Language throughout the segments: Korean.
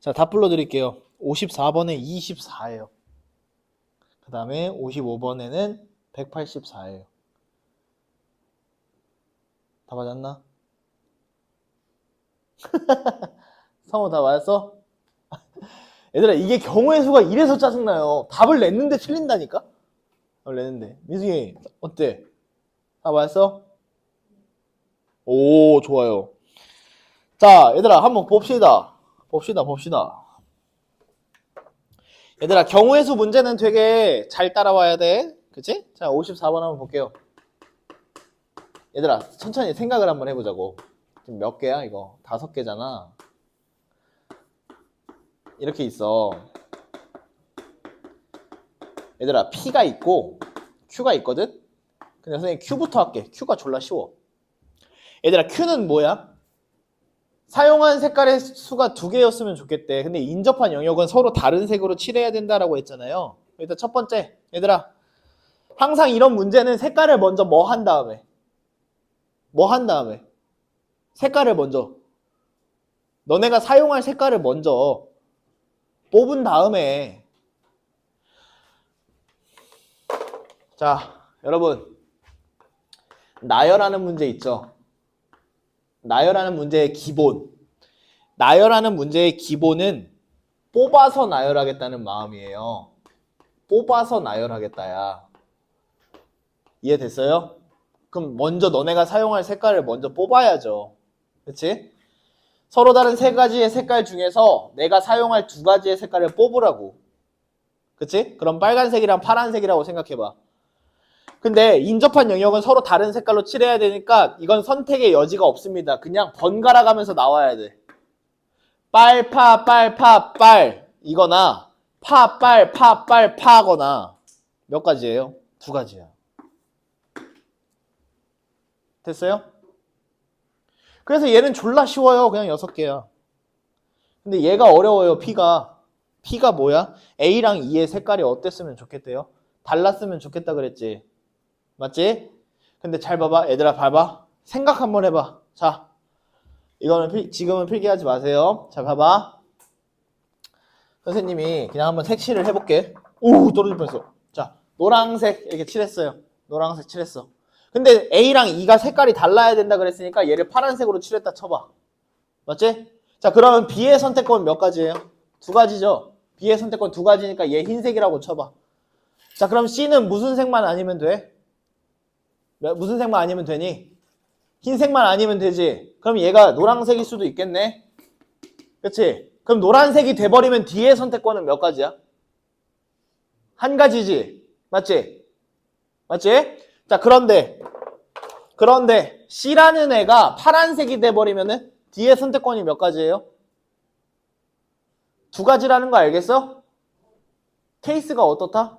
자, 다 불러드릴게요. 54번에 24예요. 그 다음에 55번에는 184예요. 다 맞았나? 성우 다 맞았어? 얘들아, 이게 경우의 수가 이래서 짜증나요. 답을 냈는데 틀린다니까? 답을 냈는데. 민승이, 어때? 다 맞았어? 오, 좋아요. 자, 얘들아, 한번 봅시다. 봅시다, 봅시다. 얘들아, 경우의 수 문제는 되게 잘 따라와야 돼. 그치? 자, 54번 한번 볼게요. 얘들아, 천천히 생각을 한번 해보자고. 지금 몇 개야, 이거? 다섯 개잖아. 이렇게 있어. 얘들아, P가 있고, Q가 있거든? 근데 선생님 Q부터 할게. Q가 졸라 쉬워. 얘들아, Q는 뭐야? 사용한 색깔의 수가 두 개였으면 좋겠대. 근데 인접한 영역은 서로 다른 색으로 칠해야 된다라고 했잖아요. 일단 첫 번째, 얘들아. 항상 이런 문제는 색깔을 먼저 뭐 한 다음에. 뭐 한 다음에. 색깔을 먼저. 너네가 사용할 색깔을 먼저 뽑은 다음에. 자, 여러분. 나열하는 문제 있죠? 나열하는 문제의 기본. 나열하는 문제의 기본은 뽑아서 나열하겠다는 마음이에요. 뽑아서 나열하겠다야. 이해됐어요? 그럼 먼저 너네가 사용할 색깔을 먼저 뽑아야죠. 그치? 서로 다른 세 가지의 색깔 중에서 내가 사용할 두 가지의 색깔을 뽑으라고. 그치? 그럼 빨간색이랑 파란색이라고 생각해봐. 근데 인접한 영역은 서로 다른 색깔로 칠해야 되니까 이건 선택의 여지가 없습니다. 그냥 번갈아 가면서 나와야 돼. 빨, 파, 빨, 파, 빨 이거나 파, 빨, 파, 빨, 파거나 몇 가지예요? 두 가지야. 됐어요? 그래서 얘는 졸라 쉬워요. 그냥 여섯 개야. 근데 얘가 어려워요. P가. P가 뭐야? A랑 E의 색깔이 어땠으면 좋겠대요? 달랐으면 좋겠다 그랬지. 맞지? 근데 잘 봐봐. 얘들아 봐봐. 생각 한번 해봐. 자, 이거는 필- 지금은 필기하지 마세요. 자, 봐봐. 선생님이 그냥 한번 색칠을 해볼게. 오, 떨어질 뻔했어. 자, 노란색 이렇게 칠했어요. 노란색 칠했어. 근데 A랑 E가 색깔이 달라야 된다 그랬으니까 얘를 파란색으로 칠했다 쳐봐. 맞지? 자, 그러면 B의 선택권 몇 가지예요? 두 가지죠. B의 선택권 두 가지니까 얘 흰색이라고 쳐봐. 자, 그럼 C는 무슨 색만 아니면 돼? 몇- 무슨 색만 아니면 되니? 흰색만 아니면 되지. 그럼 얘가 노란색일 수도 있겠네. 그치? 그럼 노란색이 돼버리면 D의 선택권은 몇 가지야? 한 가지지. 맞지? 맞지? 자, 그런데, 그런데 C라는 애가 파란색이 돼버리면은 D의 선택권이 몇 가지예요? 두 가지라는 거 알겠어? 케이스가 어떻다?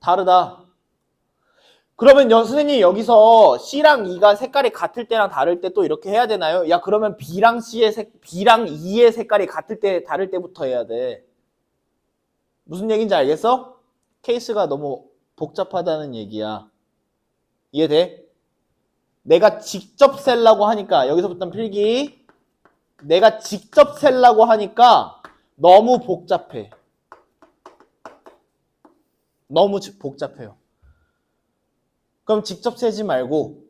다르다. 그러면 여, 선생님 여기서 C랑 E가 색깔이 같을 때랑 다를 때 또 이렇게 해야 되나요? 야 그러면 B랑 C의 색, B랑 E의 색깔이 같을 때 다를 때부터 해야 돼. 무슨 얘기인지 알겠어? 케이스가 너무 복잡하다는 얘기야. 이해돼? 내가 직접 셀라고 하니까 여기서부터 필기 내가 직접 셀라고 하니까 너무 복잡해. 너무 지- 복잡해요. 그럼 직접 세지 말고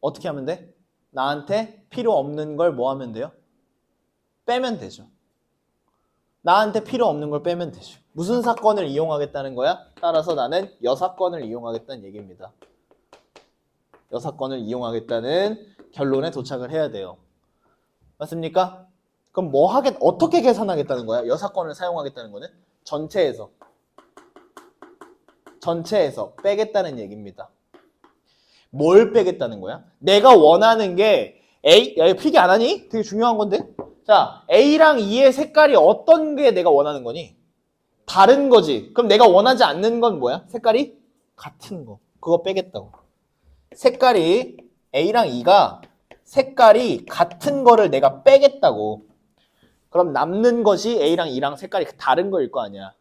어떻게 하면 돼? 나한테 필요 없는 걸 뭐 하면 돼요? 빼면 되죠. 나한테 필요 없는 걸 빼면 되죠. 무슨 사건을 이용하겠다는 거야? 따라서 나는 여사건을 이용하겠다는 얘기입니다. 여사건을 이용하겠다는 결론에 도착을 해야 돼요. 맞습니까? 그럼 뭐 하겠, 어떻게 계산하겠다는 거야? 여사건을 사용하겠다는 거는? 전체에서. 전체에서 빼겠다는 얘기입니다. 뭘 빼겠다는 거야? 내가 원하는 게 A, 야, 이거 필기 안 하니? 되게 중요한 건데? 자, A랑 E의 색깔이 어떤 게 내가 원하는 거니? 다른 거지. 그럼 내가 원하지 않는 건 뭐야? 색깔이 같은 거. 그거 빼겠다고. 색깔이 A랑 E가 색깔이 같은 거를 내가 빼겠다고. 그럼 남는 것이 A랑 E랑 색깔이 다른 거일 거 아니야.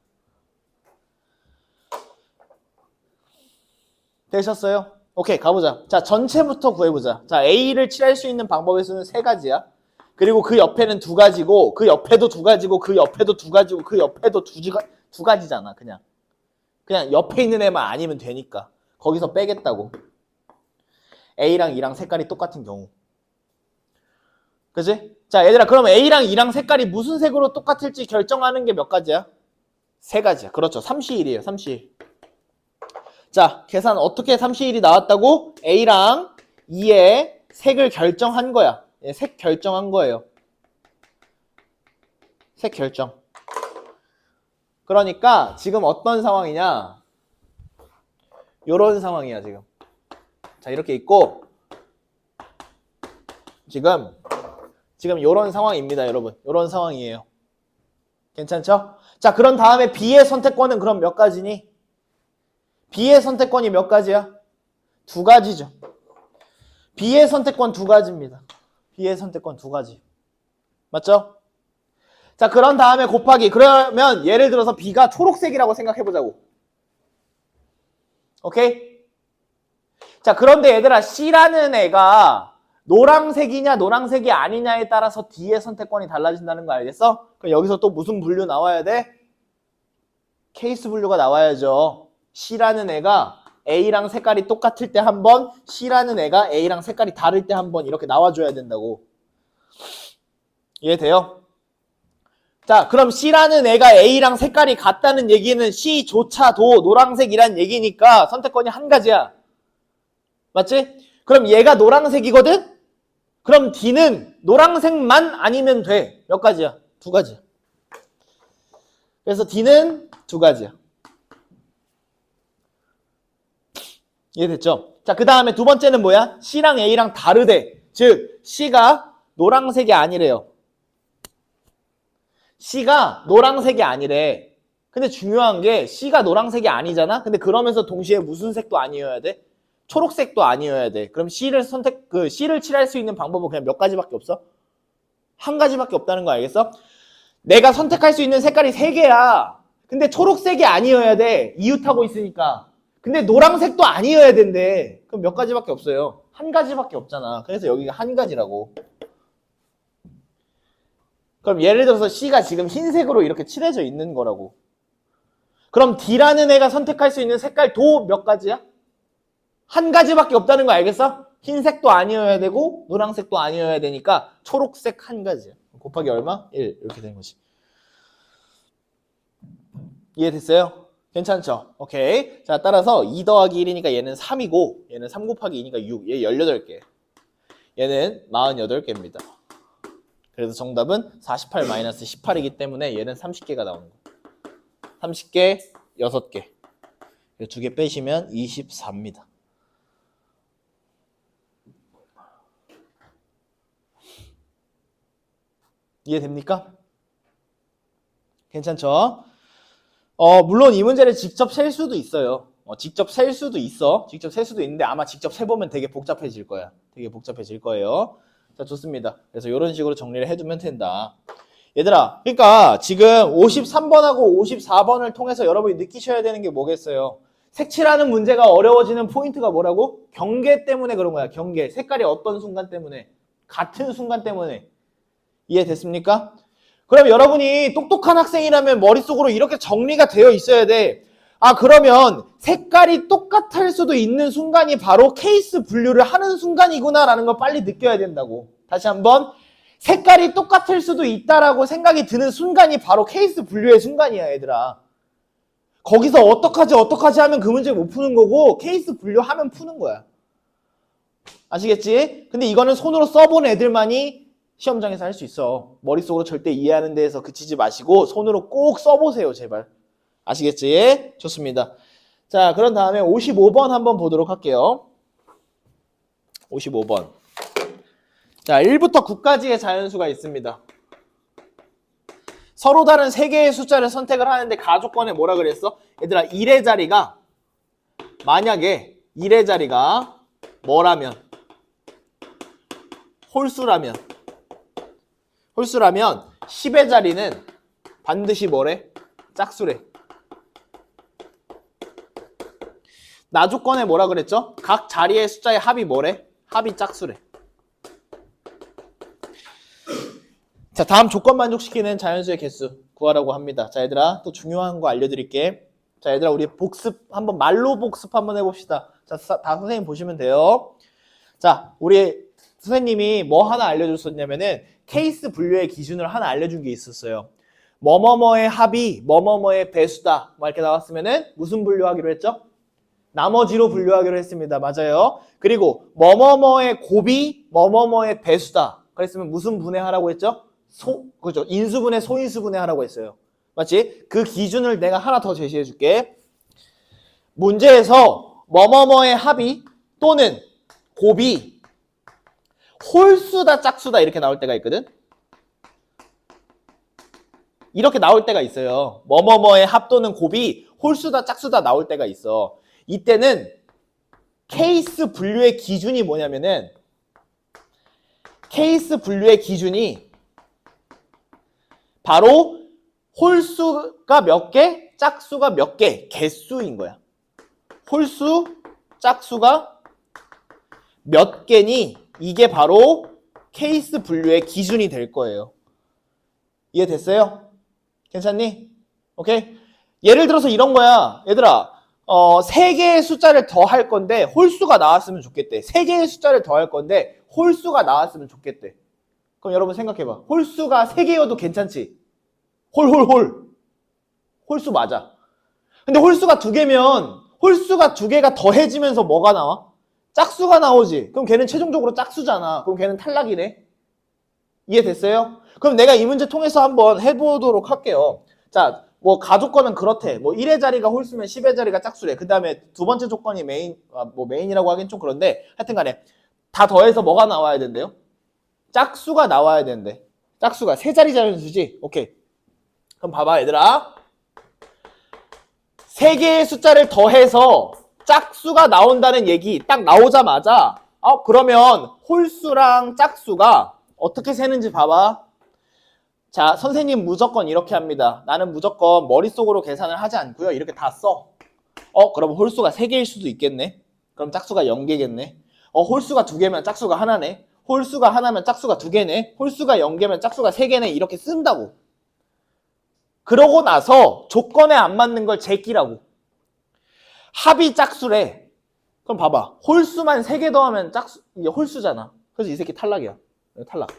되셨어요? 오케이, 가보자. 자, 전체부터 구해보자. 자, A를 칠할 수 있는 방법의 수는 세 가지야. 그리고 그 옆에는 두 가지고 그 옆에도 두 가지고 그 옆에도 두 가지고 그 옆에도 두, 지가, 두 가지잖아 그냥 그냥 옆에 있는 애만 아니면 되니까 거기서 빼겠다고 A랑 E랑 색깔이 똑같은 경우 그지? 자 얘들아 그럼 A랑 E랑 색깔이 무슨 색으로 똑같을지 결정하는 게 몇 가지야? 세 가지야 그렇죠 3시일이에요 3시일 자 계산 어떻게 3시일이 나왔다고? A랑 E의 색을 결정한 거야. 예, 색 결정한 거예요. 색 결정. 그러니까 지금 어떤 상황이냐? 요런 상황이야 지금. 자 이렇게 있고 지금 지금 요런 상황입니다 여러분. 요런 상황이에요. 괜찮죠? 자 그런 다음에 B의 선택권은 그럼 몇 가지니? B의 선택권이 몇 가지야? 두 가지죠 B의 선택권 두 가지입니다 B의 선택권 두 가지 맞죠? 자 그런 다음에 곱하기 그러면 예를 들어서 B가 초록색이라고 생각해보자고 오케이? 자 그런데 얘들아 C라는 애가 노랑색이냐 노랑색이 아니냐에 따라서 D의 선택권이 달라진다는 거 알겠어? 그럼 여기서 또 무슨 분류 나와야 돼? 케이스 분류가 나와야죠 C라는 애가 A랑 색깔이 똑같을 때 한 번, C라는 애가 A랑 색깔이 다를 때 한 번 이렇게 나와줘야 된다고 이해돼요? 자, 그럼 C라는 애가 A랑 색깔이 같다는 얘기는 C조차도 노란색이란 얘기니까 선택권이 한 가지야. 맞지? 그럼 얘가 노란색이거든? 그럼 D는 노란색만 아니면 돼. 몇 가지야? 두 가지야. 그래서 D는 두 가지야. 이해됐죠? 자, 그 다음에 두 번째는 뭐야? C랑 A랑 다르대. 즉, C가 노란색이 아니래요. C가 노란색이 아니래. 근데 중요한 게 C가 노란색이 아니잖아? 근데 그러면서 동시에 무슨 색도 아니어야 돼? 초록색도 아니어야 돼. 그럼 C를 선택, 그 C를 칠할 수 있는 방법은 그냥 몇 가지밖에 없어? 한 가지밖에 없다는 거 알겠어? 내가 선택할 수 있는 색깔이 세 개야. 근데 초록색이 아니어야 돼. 이웃하고 있으니까. 근데 노란색도 아니어야 된대. 그럼 몇 가지밖에 없어요. 한 가지밖에 없잖아. 그래서 여기가 한 가지라고. 그럼 예를 들어서 C가 지금 흰색으로 이렇게 칠해져 있는 거라고. 그럼 D라는 애가 선택할 수 있는 색깔도 몇 가지야? 한 가지밖에 없다는 거 알겠어? 흰색도 아니어야 되고 노란색도 아니어야 되니까 초록색 한 가지야. 곱하기 얼마? 1 이렇게 되는 거지. 이해됐어요? 괜찮죠? 오케이. 자, 따라서 2 더하기 1이니까 얘는 3이고 얘는 3 곱하기 2니까 6. 얘 18개. 얘는 48개입니다. 그래서 정답은 48-18이기 때문에 얘는 30개가 나오는 거예요. 30개, 6개. 두개 빼시면 24입니다. 이해됩니까? 괜찮죠? 어, 물론 이 문제를 직접 셀 수도 있어요. 어, 직접 셀 수도 있어. 직접 셀 수도 있는데 아마 직접 세보면 되게 복잡해질 거야. 되게 복잡해질 거예요. 자, 좋습니다. 그래서 이런 식으로 정리를 해두면 된다. 얘들아, 그러니까 지금 53번하고 54번을 통해서 여러분이 느끼셔야 되는 게 뭐겠어요? 색칠하는 문제가 어려워지는 포인트가 뭐라고? 경계 때문에 그런 거야. 경계. 색깔이 어떤 순간 때문에? 같은 순간 때문에. 이해됐습니까? 그럼 여러분이 똑똑한 학생이라면 머릿속으로 이렇게 정리가 되어 있어야 돼. 아, 그러면 색깔이 똑같을 수도 있는 순간이 바로 케이스 분류를 하는 순간이구나라는 걸 빨리 느껴야 된다고. 다시 한번. 색깔이 똑같을 수도 있다라고 생각이 드는 순간이 바로 케이스 분류의 순간이야, 얘들아. 거기서 어떡하지, 어떡하지 하면 그 문제 못 푸는 거고, 케이스 분류하면 푸는 거야. 아시겠지? 근데 이거는 손으로 써본 애들만이 시험장에서 할 수 있어. 머릿속으로 절대 이해하는 데에서 그치지 마시고, 손으로 꼭 써보세요, 제발. 아시겠지? 좋습니다. 자, 그런 다음에 55번 한번 보도록 할게요. 55번. 자, 1부터 9까지의 자연수가 있습니다. 서로 다른 세 개의 숫자를 선택을 하는데 가족권에 뭐라 그랬어? 얘들아, 1의 자리가 만약에 1의 자리가 뭐라면 홀수라면 홀수라면 10의 자리는 반드시 뭐래? 짝수래. 나조건에 뭐라 그랬죠? 각 자리의 숫자의 합이 뭐래? 합이 짝수래. 자, 다음 조건 만족시키는 자연수의 개수 구하라고 합니다. 자, 얘들아, 또 중요한 거 알려드릴게. 자, 얘들아, 우리 복습, 한번 말로 복습 한번 해봅시다. 자, 사- 다 선생님 보시면 돼요. 자, 우리 선생님이 뭐 하나 알려줬었냐면은 케이스 분류의 기준을 하나 알려준 게 있었어요. 뭐뭐뭐의 합이 뭐뭐뭐의 배수다. 뭐 이렇게 나왔으면은 무슨 분류하기로 했죠? 나머지로 분류하기로 했습니다. 맞아요. 그리고 뭐뭐뭐의 곱이 뭐뭐뭐의 배수다. 그랬으면 무슨 분해하라고 했죠? 소, 그죠? 인수분해, 소인수분해 하라고 했어요. 맞지? 그 기준을 내가 하나 더 제시해 줄게. 문제에서 뭐뭐뭐의 합이 또는 곱이 홀수다 짝수다 이렇게 나올 때가 있거든. 이렇게 나올 때가 있어요. 뭐뭐뭐의 합 또는 곱이 홀수다 짝수다 나올 때가 있어. 이때는 케이스 분류의 기준이 뭐냐면은 케이스 분류의 기준이 바로 홀수가 몇 개, 짝수가 몇 개, 개수인 거야. 홀수, 짝수가 몇 개니 이게 바로 케이스 분류의 기준이 될 거예요. 이해됐어요? 괜찮니? 오케이? 예를 들어서 이런 거야. 얘들아, 어, 세 개의 숫자를 더 할 건데 홀수가 나왔으면 좋겠대. 세 개의 숫자를 더 할 건데 홀수가 나왔으면 좋겠대. 그럼 여러분 생각해봐. 홀수가 세 개여도 괜찮지? 홀홀홀. 홀수 맞아. 근데 홀수가 두 개면 홀수가 두 개가 더해지면서 뭐가 나와? 짝수가 나오지. 그럼 걔는 최종적으로 짝수잖아. 그럼 걔는 탈락이네. 이해됐어요? 그럼 내가 이 문제 통해서 한번 해보도록 할게요. 자, 뭐 가조건은 그렇대. 뭐 1의 자리가 홀수면 10의 자리가 짝수래. 그 다음에 두 번째 조건이 메인, 아, 뭐 메인이라고 하긴 좀 그런데 하여튼 간에 다 더해서 뭐가 나와야 된대요? 짝수가 나와야 되는데. 짝수가 세 자리 자연수지? 오케이. 그럼 봐봐 얘들아. 세 개의 숫자를 더해서 짝수가 나온다는 얘기 딱 나오자마자 어 그러면 홀수랑 짝수가 어떻게 세는지 봐봐. 자, 선생님 무조건 이렇게 합니다. 나는 무조건 머릿속으로 계산을 하지 않고요. 이렇게 다 써. 어, 그럼 홀수가 3개일 수도 있겠네. 그럼 짝수가 0개겠네. 어, 홀수가 2개면 짝수가 하나네. 홀수가 하나면 짝수가 2개네. 홀수가 0개면 짝수가 3개네. 이렇게 쓴다고. 그러고 나서 조건에 안 맞는 걸 제끼라고. 합이 짝수래. 그럼 봐봐. 홀수만 3개 더하면 짝수, 이게 홀수잖아. 그래서 이 새끼 탈락이야. 탈락.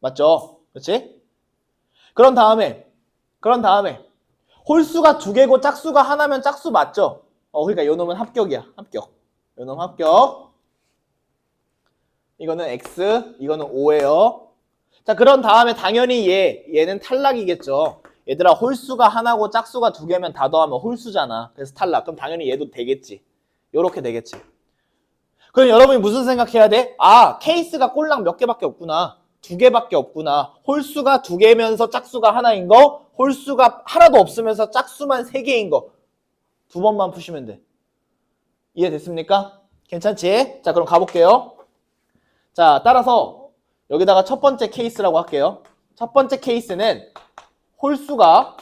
맞죠? 그렇지? 그런 다음에 그런 다음에 홀수가 두 개고 짝수가 하나면 짝수 맞죠? 어 그러니까 요 놈은 합격이야. 합격. 요 놈 합격. 이거는 X, 이거는 O예요. 자, 그런 다음에 당연히 얘, 얘는 탈락이겠죠. 얘들아, 홀수가 하나고 짝수가 두 개면 다 더하면 홀수잖아. 그래서 탈락. 그럼 당연히 얘도 되겠지. 요렇게 되겠지. 그럼 여러분이 무슨 생각해야 돼? 아, 케이스가 꼴랑 몇 개밖에 없구나. 두 개밖에 없구나. 홀수가 두 개면서 짝수가 하나인 거, 홀수가 하나도 없으면서 짝수만 세 개인 거. 두 번만 푸시면 돼. 이해됐습니까? 괜찮지? 자, 그럼 가볼게요. 자, 따라서 여기다가 첫 번째 케이스라고 할게요. 첫 번째 케이스는 홀수가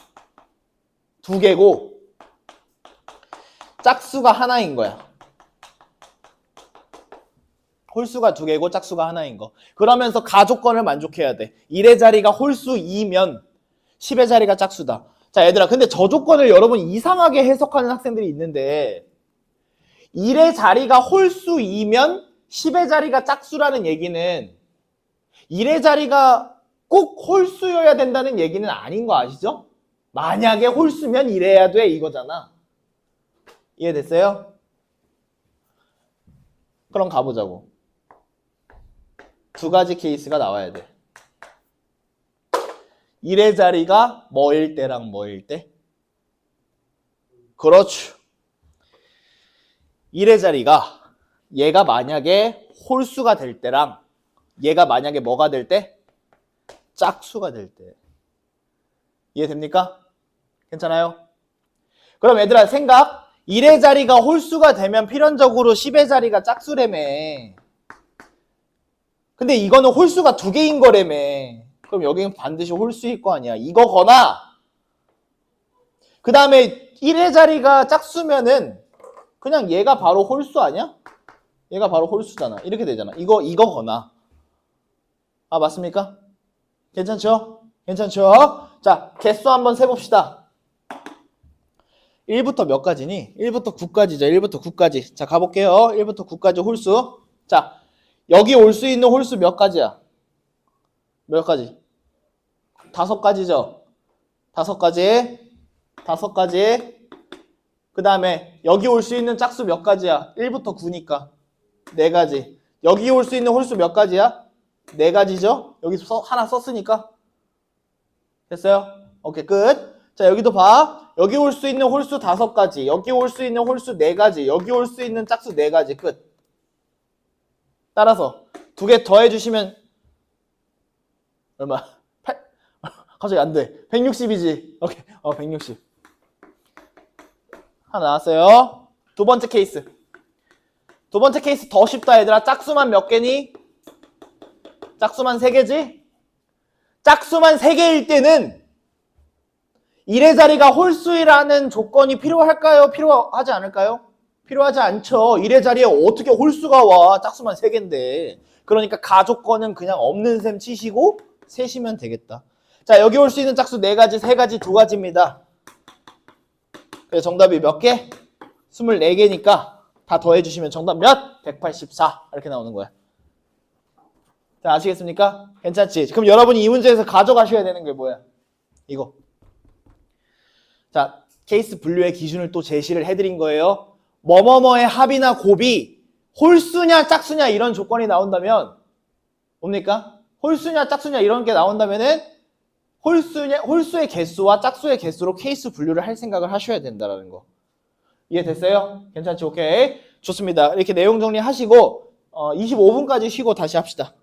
두 개고 짝수가 하나인 거야. 홀수가 두 개고 짝수가 하나인 거. 그러면서 가조건을 만족해야 돼. 1의 자리가 홀수 2면 10의 자리가 짝수다. 자, 얘들아. 근데 저 조건을 여러분 이상하게 해석하는 학생들이 있는데 1의 자리가 홀수 2면 10의 자리가 짝수라는 얘기는 1의 자리가 꼭 홀수여야 된다는 얘기는 아닌 거 아시죠? 만약에 홀수면 이래야 돼 이거잖아. 이해됐어요? 그럼 가보자고. 두 가지 케이스가 나와야 돼. 1의 자리가 뭐일 때랑 뭐일 때? 그렇죠. 1의 자리가 얘가 만약에 홀수가 될 때랑 얘가 만약에 뭐가 될 때? 짝수가 될 때. 이해됩니까? 괜찮아요? 그럼 얘들아 생각 1의 자리가 홀수가 되면 필연적으로 10의 자리가 짝수래며. 근데 이거는 홀수가 두 개인 거래며. 그럼 여기는 반드시 홀수일 거 아니야. 이거거나 그 다음에 1의 자리가 짝수면은 그냥 얘가 바로 홀수 아니야? 얘가 바로 홀수잖아. 이렇게 되잖아. 이거 이거거나 아 맞습니까? 괜찮죠? 괜찮죠? 자, 개수 한번 세봅시다. 1부터 몇 가지니? 1부터 9까지죠. 1부터 9까지. 자, 가볼게요. 1부터 9까지 홀수. 자, 여기 올 수 있는 홀수 몇 가지야? 몇 가지? 다섯 가지죠. 다섯 가지. 다섯 가지. 그 다음에 여기 올 수 있는 짝수 몇 가지야? 1부터 9니까. 네 가지. 여기 올 수 있는 홀수 몇 가지야? 네 가지죠? 여기 서, 하나 썼으니까. 됐어요? 오케이, 끝. 자, 여기도 봐. 여기 올 수 있는 홀수 다섯 가지. 여기 올 수 있는 홀수 네 가지. 여기 올 수 있는 짝수 네 가지. 끝. 따라서 두 개 더해주시면 얼마? 8, 갑자기 안 돼. 160이지. 오케이. 어, 160. 하나 나왔어요. 두 번째 케이스. 두 번째 케이스 더 쉽다 얘들아. 짝수만 몇 개니? 짝수만 세 개지? 짝수만 세 개일 때는 1의 자리가 홀수이라는 조건이 필요할까요? 필요하지 않을까요? 필요하지 않죠. 1의 자리에 어떻게 홀수가 와? 짝수만 세 개인데. 그러니까 가조건은 그냥 없는 셈 치시고 세시면 되겠다. 자, 여기 올 수 있는 짝수 네 가지, 세 가지, 두 가지입니다. 그래서 정답이 몇 개? 24개니까 다 더해주시면 정답 몇? 184 이렇게 나오는 거야. 자 아시겠습니까? 괜찮지? 그럼 여러분이 이 문제에서 가져가셔야 되는 게 뭐야? 이거. 자 케이스 분류의 기준을 또 제시를 해드린 거예요. 뭐뭐뭐의 합이나 곱이 홀수냐 짝수냐 이런 조건이 나온다면 뭡니까? 홀수냐 짝수냐 이런 게 나온다면은 홀수냐 홀수의 개수와 짝수의 개수로 케이스 분류를 할 생각을 하셔야 된다라는 거. 이해됐어요? 괜찮지? 오케이. 좋습니다. 이렇게 내용 정리하시고 어, 25분까지 쉬고 다시 합시다.